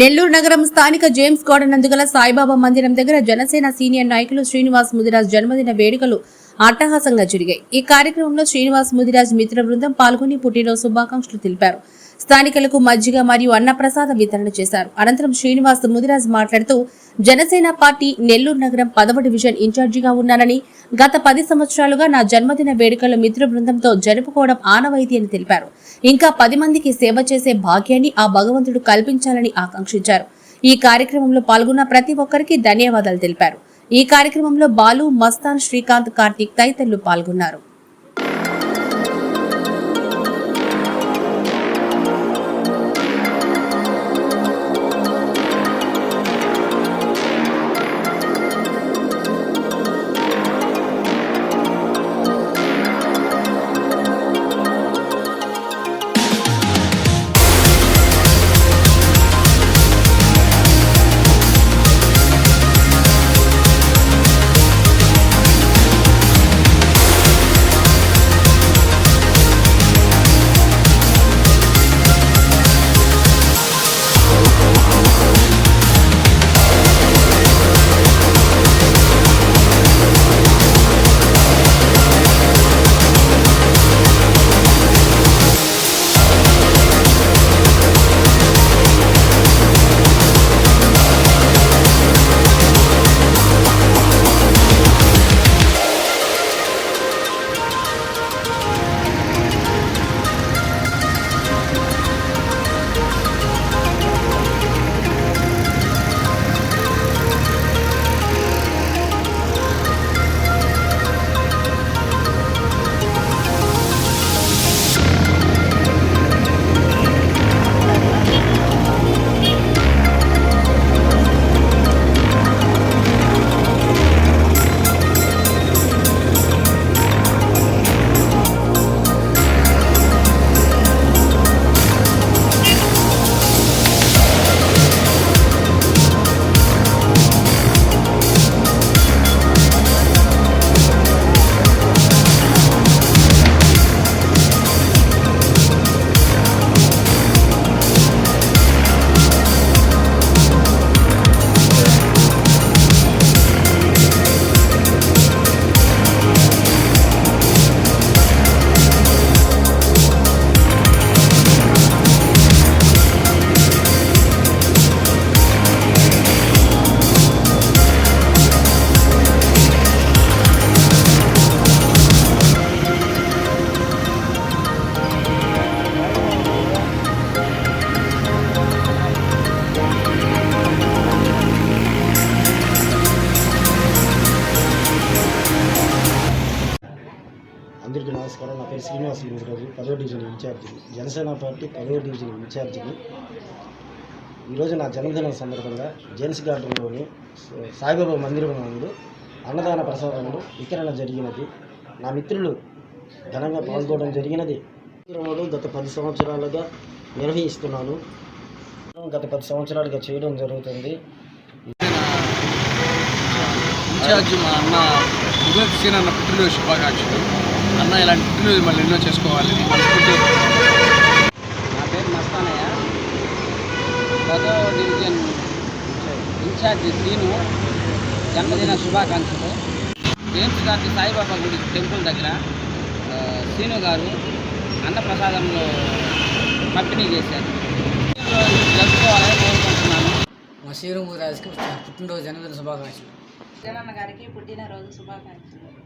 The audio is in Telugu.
నెల్లూరు నగరం స్థానిక జేమ్స్ గార్డెన్ నందుగల సాయిబాబా మందిరం దగ్గర జనసేన సీనియర్ నాయకులు శ్రీనివాస్ ముదిరాజ్ జన్మదిన వేడుకలు అట్టహాసంగా జరిగాయి. ఈ కార్యక్రమంలో శ్రీనివాస్ ముదిరాజ్ మిత్ర బృందం పాల్గొని పుట్టినరోజు శుభాకాంక్షలు తెలిపారు. స్థానికులకు మజ్జిగ మరియు అన్నప్రసాద వితరణ చేశారు. అనంతరం శ్రీనివాస్ ముదిరాజ్ మాట్లాడుతూ జనసేన పార్టీ నెల్లూరు నగరం పదవ డివిజన్ ఇన్ఛార్జిగా ఉన్నానని గత పది సంవత్సరాలుగా నా జన్మదిన వేడుకలు మిత్ర బృందంతో జరుపుకోవడం ఆనవాయితీ అని తెలిపారు. ఇంకా పది మందికి సేవ చేసే భాగ్యాన్ని ఆ భగవంతుడు కల్పించాలని ఆకాంక్షించారు. ఈ కార్యక్రమంలో పాల్గొన్న ప్రతి ఒక్కరికి ధన్యవాదాలు తెలిపారు. ఈ కార్యక్రమంలో బాలు మస్తాన్ శ్రీకాంత్ కార్తీక్ తదితరులు పాల్గొన్నారు. అందరికీ నమస్కారం. నా పేరు శ్రీనివాస్ గారు పదో డివిజన్ ఇన్ఛార్జిని. జనసేన పార్టీ పదో డివిజన్ ఇన్ఛార్జిని. ఈరోజు నా జన్మదినం సందర్భంగా జెన్స్ గార్డెన్లోని సాయిబాబా మందిరం నందు అన్నదాన ప్రసాదంలో వితరణ జరిగినది. నా మిత్రులు ఘనంగా పాల్గొనడం జరిగినది. కార్యక్రమాలు గత పది సంవత్సరాలుగా నిర్వహిస్తున్నాను. గత పది సంవత్సరాలుగా చేయడం జరుగుతుంది. ఇన్ఛార్జ్ మా అన్న ఉదయ్ సీన్ అన్న పుట్టినరోజు శుభాకాంక్షలు. అన్న ఇలాంటి పుట్టినరోజు మళ్ళీ ఎన్నో చేసుకోవాలి నా పేరు మస్తానయ్య. పదో డివిజన్ ఇన్ఛార్జి శ్రీను జన్మదిన శుభాకాంక్షలు. జేమ్స్ గారి సాయిబాబా గుడి టెంపుల్ దగ్గర ఆ, శ్రీను గారు అన్నప్రసాదంలో పంపిణీ చేశారు. జరుపుకోవాలని కోరుకుంటున్నాను. మా శ్రీరంగు రాజుకి పుట్టినరోజు జన్మదిన శుభాకాంక్షలు. జగనన్న గారికి పుట్టినరోజు శుభాకాంక్షలు.